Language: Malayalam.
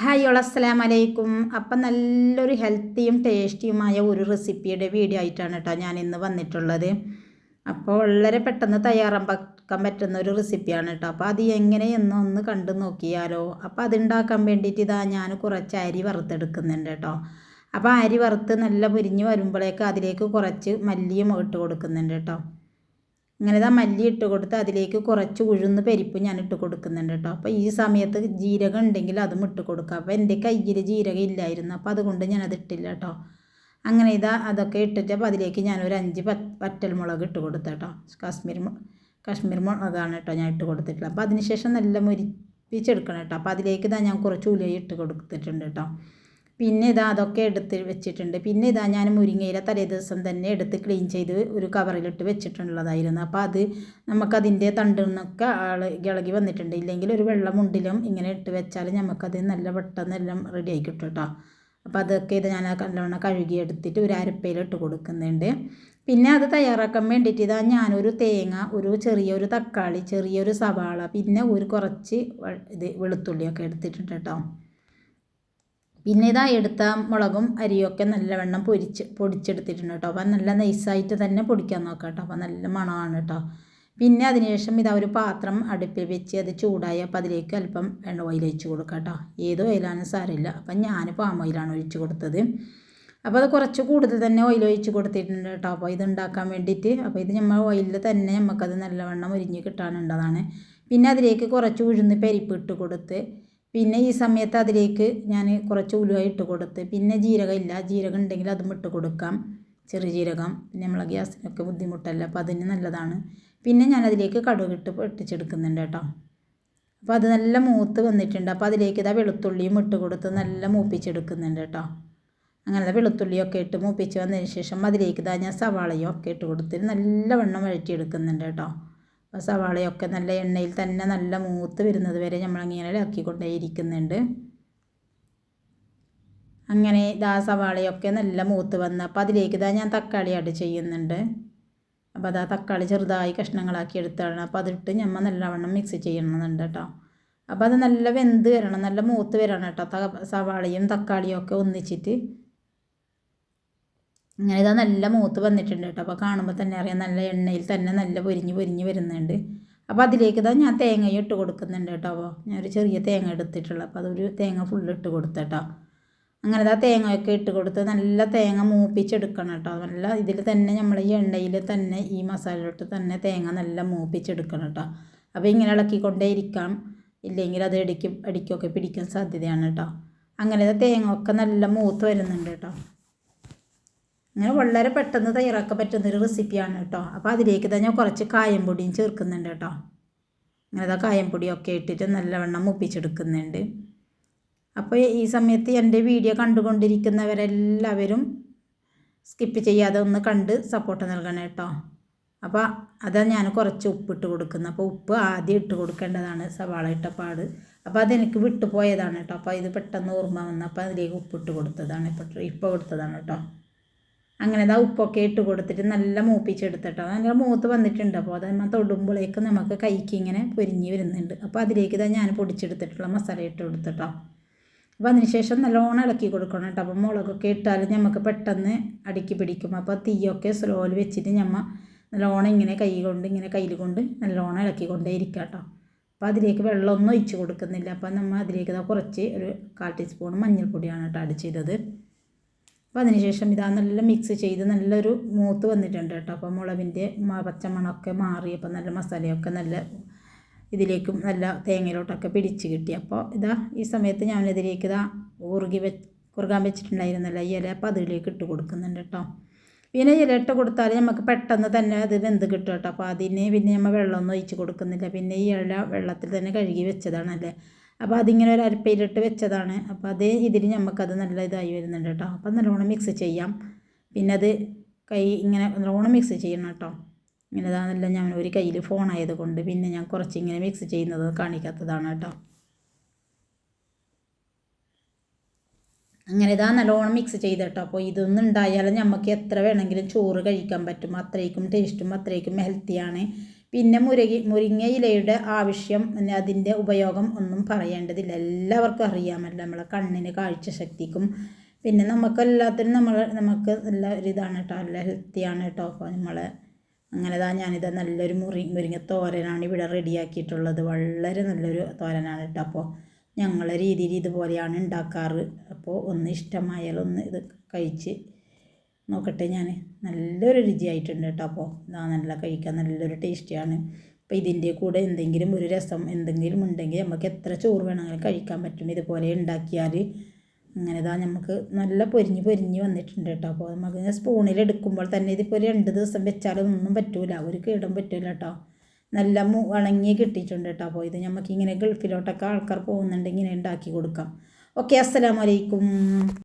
ഹായ് അസ്സലാം വലൈക്കും അപ്പം നല്ലൊരു ഹെൽത്തിയും ടേസ്റ്റിയുമായ ഒരു റെസിപ്പിയുടെ വീഡിയോ ആയിട്ടാണ് കേട്ടോ ഞാൻ ഇന്ന് വന്നിട്ടുള്ളത്. അപ്പോൾ വളരെ പെട്ടെന്ന് തയ്യാറാക്കാൻ പറ്റുന്ന ഒരു റെസിപ്പിയാണ് കേട്ടോ. അപ്പോൾ അത് എങ്ങനെയെന്ന് ഒന്ന് കണ്ടു നോക്കിയാലോ. അപ്പോൾ അതുണ്ടാക്കാൻ വേണ്ടിയിട്ട് ഇതാ ഞാൻ കുറച്ച് അരി വറുത്തെടുക്കുന്നുണ്ട് കേട്ടോ. അപ്പോൾ അരി വറുത്ത് നല്ല പൊരിഞ്ഞ് വരുമ്പോഴേക്ക് അതിലേക്ക് കുറച്ച് മല്ലിയും ഇട്ട് കൊടുക്കുന്നുണ്ട് കേട്ടോ. ഇങ്ങനെ ഇതാ മല്ലി ഇട്ട് കൊടുത്ത് അതിലേക്ക് കുറച്ച് ഉഴുന്ന് പരിപ്പ് ഞാൻ ഇട്ട് കൊടുക്കുന്നുണ്ട് കേട്ടോ. അപ്പോൾ ഈ സമയത്ത് ജീരകം ഉണ്ടെങ്കിൽ അതും ഇട്ട് കൊടുക്കാം. അപ്പോൾ എന്റെ കയ്യിൽ ജീരകം ഇല്ലായിരുന്നു. അപ്പോൾ അതുകൊണ്ട് ഞാൻ അത് ഇട്ടില്ല കേട്ടോ. അങ്ങനെ ഇതാ അതൊക്കെ ഇട്ടിട്ട് അപ്പോൾ അതിലേക്ക് ഞാനൊരു അഞ്ച് പറ്റൽ മുളക് ഇട്ട് കൊടുത്തു കേട്ടോ. കാശ്മീർ കാശ്മീർ മുളകാണ് കേട്ടോ ഞാൻ ഇട്ട് കൊടുത്തിട്ടുള്ളത്. അപ്പോൾ അതിനുശേഷം നല്ല മുരിപ്പിച്ചെടുക്കണം കേട്ടോ. അപ്പോൾ അതിലേക്ക് ഇതാ ഞാൻ കുറച്ച് ഉലി ഇട്ട് കൊടുത്തിട്ടുണ്ട് കേട്ടോ. പിന്നെ ഇതാ അതൊക്കെ എടുത്ത് വെച്ചിട്ടുണ്ട്. പിന്നെ ഇതാ ഞാൻ മുരിങ്ങയില തലേ ദിവസം തന്നെ എടുത്ത് ക്ലീൻ ചെയ്ത് ഒരു കവറിലിട്ട് വെച്ചിട്ടുള്ളതായിരുന്നു. അപ്പോൾ അത് നമുക്കതിന്റെ തണ്ടിൽ നിന്നൊക്കെ ആൾ ഇളകി വന്നിട്ടുണ്ട്. ഇല്ലെങ്കിൽ ഒരു വെള്ളമുണ്ടിലും ഇങ്ങനെ ഇട്ട് വെച്ചാൽ നമുക്കത് നല്ല പെട്ടെന്ന് എല്ലാം റെഡി ആയി കിട്ടും കേട്ടോ അപ്പോൾ അതൊക്കെ ഇത് ഞാൻ നല്ലവണ്ണം കഴുകി എടുത്തിട്ട് ഒരു അരപ്പയിലിട്ട് കൊടുക്കുന്നുണ്ട്. പിന്നെ അത് തയ്യാറാക്കാൻ വേണ്ടിയിട്ട് ഇതാ ഞാനൊരു തേങ്ങ ഒരു ചെറിയൊരു തക്കാളി ചെറിയൊരു സവാള പിന്നെ ഒരു കുറച്ച് ഇത് വെളുത്തുള്ളിയൊക്കെ എടുത്തിട്ടുണ്ട് കേട്ടോ പിന്നെ ഇതാ എടുത്ത മുളകും അരിയൊക്കെ നല്ലവണ്ണം പൊരിച്ച് പൊടിച്ചെടുത്തിട്ടുണ്ട് കേട്ടോ. അപ്പം നല്ല നൈസായിട്ട് തന്നെ പൊടിക്കാൻ നോക്കാം കേട്ടോ. അപ്പം നല്ല മണമാണ് കേട്ടോ. പിന്നെ അതിനുശേഷം ഇതാ ഒരു പാത്രം അടുപ്പിൽ വെച്ച് അത് ചൂടായി അപ്പോൾ അതിലേക്ക് അല്പം എണ്ണ ഓയിൽ ഒഴിച്ച് കൊടുക്കാം കേട്ടോ. ഏത് ഓയിലാണ് സാരമില്ല. അപ്പം ഞാൻ പാം ഓയിലാണ് ഒഴിച്ച് കൊടുത്തത്. അപ്പോൾ അത് കുറച്ച് കൂടുതൽ തന്നെ ഓയിൽ ഒഴിച്ച് കൊടുത്തിട്ടുണ്ട് കേട്ടോ. അപ്പോൾ ഇത് ഉണ്ടാക്കാൻ വേണ്ടിയിട്ട്. അപ്പോൾ ഇത് നമ്മൾ ഓയിലിൽ തന്നെ നമുക്കത് നല്ലവണ്ണം ഒരിഞ്ഞ് കിട്ടാനുള്ളതാണ്. പിന്നെ അതിലേക്ക് കുറച്ച് ഉഴുന്ന് പരിപ്പ് ഇട്ട് കൊടുത്ത് പിന്നെ ഈ സമയത്ത് അതിലേക്ക് ഞാൻ കുറച്ച് ഉലുവ ഇട്ട് കൊടുത്ത് പിന്നെ ജീരകം ഇല്ല. ജീരകം ഉണ്ടെങ്കിൽ അതും ഇട്ട് കൊടുക്കാം. ചെറിയ ജീരകം പിന്നെ നമ്മളെ ഗ്യാസിനൊക്കെ ബുദ്ധിമുട്ടല്ല അപ്പോൾ അതിന് നല്ലതാണ്. പിന്നെ ഞാൻ അതിലേക്ക് കടുകിട്ട് പൊട്ടിച്ചെടുക്കുന്നുണ്ട് കേട്ടോ. അപ്പോൾ അത് നല്ല മൂത്ത് വന്നിട്ടുണ്ട്. അപ്പോൾ അതിലേക്ക് ഇതാ വെളുത്തുള്ളിയും ഇട്ട് കൊടുത്ത് നല്ല മൂപ്പിച്ചെടുക്കുന്നുണ്ട് കേട്ടോ. അങ്ങനെ വെളുത്തുള്ളിയൊക്കെ ഇട്ട് മൂപ്പിച്ച് വന്നതിന് ശേഷം അതിലേക്ക് ഇതാ ഞാൻ സവാളയും ഒക്കെ ഇട്ട് കൊടുത്ത് നല്ലവണ്ണം വഴറ്റിയെടുക്കുന്നുണ്ട് കേട്ടോ. സവാളയൊക്കെ നല്ല എണ്ണയിൽ തന്നെ നല്ല മൂത്ത് വരുന്നത് വരെ നമ്മളിങ്ങനെ ഇളക്കിക്കൊണ്ടേ ഇരിക്കുന്നുണ്ട്. അങ്ങനെ ഇതാ സവാളയൊക്കെ നല്ല മൂത്ത് വന്ന് അപ്പോൾ അതിലേക്ക് ഇതാ ഞാൻ തക്കാളി ആഡ് ചെയ്യുന്നുണ്ട്. അപ്പോൾ അതാ തക്കാളി ചെറുതായി കഷ്ണങ്ങളാക്കി എടുത്താണ്. അപ്പോൾ അതിട്ട് ഞമ്മ നല്ലവണ്ണം മിക്സ് ചെയ്യണമെന്നുണ്ട് കേട്ടോ അപ്പോൾ അത് നല്ല വെന്ത് വരണം നല്ല മൂത്ത് വരണം കേട്ടോ സവാളയും തക്കാളിയും ഒക്കെ ഒന്നിച്ചിട്ട് ഇങ്ങനെ ഇതാ നല്ല മൂത്ത് വന്നിട്ടുണ്ട് കേട്ടോ. അപ്പോൾ കാണുമ്പോൾ തന്നെ അറിയാം നല്ല എണ്ണയിൽ തന്നെ നല്ല പൊരിഞ്ഞ് പൊരിഞ്ഞ് വരുന്നുണ്ട്. അപ്പോൾ അതിലേക്ക് ഇതാ ഞാൻ തേങ്ങയും ഇട്ട് കൊടുക്കുന്നുണ്ട് കേട്ടോ. അപ്പോൾ ഞാനൊരു ചെറിയ തേങ്ങ എടുത്തിട്ടുള്ളൂ. അപ്പോൾ അതൊരു തേങ്ങ ഫുള്ള് ഇട്ട് കൊടുത്തേട്ടോ. അങ്ങനെ ഇതാ തേങ്ങയൊക്കെ ഇട്ട് കൊടുത്ത് നല്ല തേങ്ങ മൂപ്പിച്ചെടുക്കണം കേട്ടോ. നല്ല ഇതിൽ തന്നെ നമ്മൾ ഈ എണ്ണയിൽ തന്നെ ഈ മസാലയിലിട്ട് തന്നെ തേങ്ങ നല്ല മൂപ്പിച്ചെടുക്കണം കേട്ടോ. അപ്പോൾ ഇങ്ങനെ ഇളക്കിക്കൊണ്ടേ ഇരിക്കാം. ഇല്ലെങ്കിൽ അത് ഇടിക്കും അടിക്കൊക്കെ പിടിക്കാൻ സാധ്യതയാണ് കേട്ടോ. അങ്ങനെ തേങ്ങ ഒക്കെ നല്ല മൂത്ത് വരുന്നുണ്ട് കേട്ടോ. അങ്ങനെ വളരെ പെട്ടെന്ന് തയ്യാറാക്കാൻ പറ്റുന്നൊരു റെസിപ്പിയാണ് കേട്ടോ. അപ്പോൾ അതിലേക്ക് തന്നെ ഞാൻ കുറച്ച് കായം പൊടിയും ചേർക്കുന്നുണ്ട് കേട്ടോ. അങ്ങനെ അതാ കായം പൊടിയൊക്കെ ഇട്ടിട്ട് നല്ലവണ്ണം മുപ്പിച്ചെടുക്കുന്നുണ്ട്. അപ്പോൾ ഈ സമയത്ത് എന്റെ വീഡിയോ കണ്ടുകൊണ്ടിരിക്കുന്നവരെല്ലാവരും സ്കിപ്പ് ചെയ്യാതെ ഒന്ന് കണ്ട് സപ്പോർട്ട് നൽകണം കേട്ടോ. അപ്പോൾ അതാ ഞാൻ കുറച്ച് ഉപ്പിട്ട് കൊടുക്കുന്നത്. അപ്പോൾ ഉപ്പ് ആദ്യം ഇട്ട് കൊടുക്കേണ്ടതാണ് സവാള ഇട്ട പാട്. അപ്പോൾ അതെനിക്ക് വിട്ടുപോയതാണ് കേട്ടോ. അപ്പോൾ ഇത് പെട്ടെന്ന് ഓർമ്മ വന്നപ്പോൾ അതിലേക്ക് ഉപ്പിട്ട് കൊടുത്തതാണ്. ഇപ്പോൾ ഇപ്പോൾ കൊടുത്തതാണ് കേട്ടോ. അങ്ങനെ ഇതാ ഉപ്പൊക്കെ ഇട്ട് കൊടുത്തിട്ട് നല്ല മൂപ്പിച്ചെടുത്തിട്ടോ. നല്ല മൂത്ത് വന്നിട്ടുണ്ട്. അപ്പോൾ അതമ്മ തൊടുമ്പോഴേക്ക് നമുക്ക് കൈക്ക് ഇങ്ങനെ പൊരിഞ്ഞ് വരുന്നുണ്ട്. അപ്പോൾ അതിലേക്ക് ഇതാ ഞാൻ പൊടിച്ചെടുത്തിട്ടുള്ള മസാല ഇട്ട് കൊടുത്തിട്ടോ. അപ്പോൾ അതിനുശേഷം നല്ലോണം ഇളക്കി കൊടുക്കണം കേട്ടോ. അപ്പോൾ മുളകൊക്കെ ഇട്ടാൽ നമുക്ക് പെട്ടെന്ന് അടുക്കി പിടിക്കും. അപ്പോൾ തീയൊക്കെ സ്ലോയിൽ വെച്ചിട്ട് ഞമ്മ നല്ലോണം ഇങ്ങനെ കൈ കൊണ്ട് ഇങ്ങനെ കയ്യിൽ കൊണ്ട് നല്ലോണം ഇളക്കി കൊണ്ടേ ഇരിക്കുക കേട്ടോ അപ്പോൾ അതിലേക്ക് വെള്ളമൊന്നും ഒഴിച്ച് കൊടുക്കുന്നില്ല. അപ്പോൾ നമ്മൾ അതിലേക്ക് കുറച്ച് ഒരു കാൽ ടീസ്പൂൺ മഞ്ഞൾപ്പൊടിയാണ് കേട്ടോ അടിച്ചത് അപ്പോൾ അതിനുശേഷം ഇതാ നല്ല മിക്സ് ചെയ്ത് നല്ലൊരു മൂത്ത് വന്നിട്ടുണ്ട് കേട്ടോ. അപ്പോൾ മുളകിന്റെ പച്ചമണമൊക്കെ മാറി അപ്പോൾ നല്ല മസാലയൊക്കെ നല്ല ഇതിലേക്കും നല്ല തേങ്ങയിലോട്ടൊക്കെ പിടിച്ച് കിട്ടി. അപ്പോൾ ഇതാ ഈ സമയത്ത് ഞാനിതിലേക്ക് ഇതാ ഉറുകി വെ കുറുകാൻ വെച്ചിട്ടുണ്ടായിരുന്നല്ലോ ഈ ഇല അപ്പോൾ അതിലേക്ക് ഇട്ട് കൊടുക്കുന്നുണ്ട് കേട്ടോ. പിന്നെ ഇല ഇട്ട് കൊടുത്താൽ നമുക്ക് പെട്ടെന്ന് തന്നെ അത് വെന്ത് കിട്ടും കേട്ടോ. അപ്പോൾ അതിന് പിന്നെ നമ്മൾ വെള്ളമൊന്നും ഒഴിച്ച് കൊടുക്കുന്നില്ല. പിന്നെ ഈ ഇല വെള്ളത്തിൽ തന്നെ കഴുകി വെച്ചതാണല്ലേ. അപ്പോൾ അതിങ്ങനെ ഒരു അരപ്പയിലിട്ട് വെച്ചതാണ്. അപ്പോൾ അത് ഇതിൽ നമുക്കത് നല്ല ഇതായി വരുന്നുണ്ട് കേട്ടോ അപ്പം നല്ലോണം മിക്സ് ചെയ്യാം. പിന്നെ അത് കൈ ഇങ്ങനെ നല്ലോണം മിക്സ് ചെയ്യണം കേട്ടോ ഇങ്ങനെ ഇതാണെല്ല ഞാൻ ഒരു കയ്യിൽ ഫോൺ ആയതുകൊണ്ട് പിന്നെ ഞാൻ കുറച്ച് ഇങ്ങനെ മിക്സ് ചെയ്യുന്നത് കാണിക്കാത്തതാണ് കേട്ടോ അങ്ങനെ ഇതാ നല്ലോണം മിക്സ് ചെയ്ത് കേട്ടോ അപ്പോൾ ഇതൊന്നും ഉണ്ടായാലും നമുക്ക് എത്ര വേണമെങ്കിലും ചോറ് കഴിക്കാൻ പറ്റും. അത്രയ്ക്കും ടേസ്റ്റും അത്രയ്ക്കും ഹെൽത്തിയാണ് പിന്നെ മുരകി മുരിങ്ങയിലയുടെ ആവശ്യം അതിന്റെ ഉപയോഗം ഒന്നും പറയേണ്ടതില്ല. എല്ലാവർക്കും അറിയാമല്ലോ നമ്മളെ കണ്ണിന് കാഴ്ചശക്തിക്കും പിന്നെ നമുക്കെല്ലാത്തിനും നമ്മൾ നമുക്ക് നല്ല ഒരു ഇതാണ് കേട്ടോ നല്ല ഹെൽത്തിയാണ് കേട്ടോ അപ്പോൾ നമ്മളെ അങ്ങനെ താ ഞാനിത് നല്ലൊരു മുറി മുരിങ്ങ തോരനാണ് ഇവിടെ റെഡിയാക്കിയിട്ടുള്ളത് വളരെ നല്ലൊരു തോരനാണ് കേട്ടോ അപ്പോൾ ഞങ്ങളെ രീതിയിൽ ഇതുപോലെയാണ് ഉണ്ടാക്കാറ്. അപ്പോൾ ഒന്ന് ഇഷ്ടമായാലൊന്ന് ഇത് കഴിച്ച് നോക്കട്ടെ ഞാൻ നല്ലൊരു രുചിയായിട്ടുണ്ട് കേട്ടോ അപ്പോൾ ഇതാ നല്ല കഴിക്കാൻ നല്ലൊരു ടേസ്റ്റിയാണ്. അപ്പോൾ ഇതിന്റെ കൂടെ എന്തെങ്കിലും ഒരു രസം എന്തെങ്കിലും ഉണ്ടെങ്കിൽ നമുക്ക് എത്ര ചോറ് വേണമെങ്കിലും കഴിക്കാൻ പറ്റും. ഇതുപോലെ ഉണ്ടാക്കിയാൽ അങ്ങനെ ഇതാ നമുക്ക് നല്ല പൊരിഞ്ഞ് പൊരിഞ്ഞ് വന്നിട്ടുണ്ട് കേട്ടോ അപ്പോൾ നമുക്ക് സ്പൂണിൽ എടുക്കുമ്പോൾ തന്നെ ഇതിപ്പോൾ രണ്ട് ദിവസം വെച്ചാലും ഒന്നും പറ്റൂല. ഒരു കേടും പറ്റൂല കേട്ടോ. നല്ല മു ഉണങ്ങി കിട്ടിയിട്ടുണ്ട് കേട്ടോ അപ്പോൾ ഇത് നമുക്ക് ഇങ്ങനെ ഗൾഫിലോട്ടൊക്കെ ആൾക്കാർ പോകുന്നുണ്ടെങ്കിൽ ഇങ്ങനെ ഉണ്ടാക്കി കൊടുക്കാം. ഓക്കെ അസ്സലാമലൈക്കും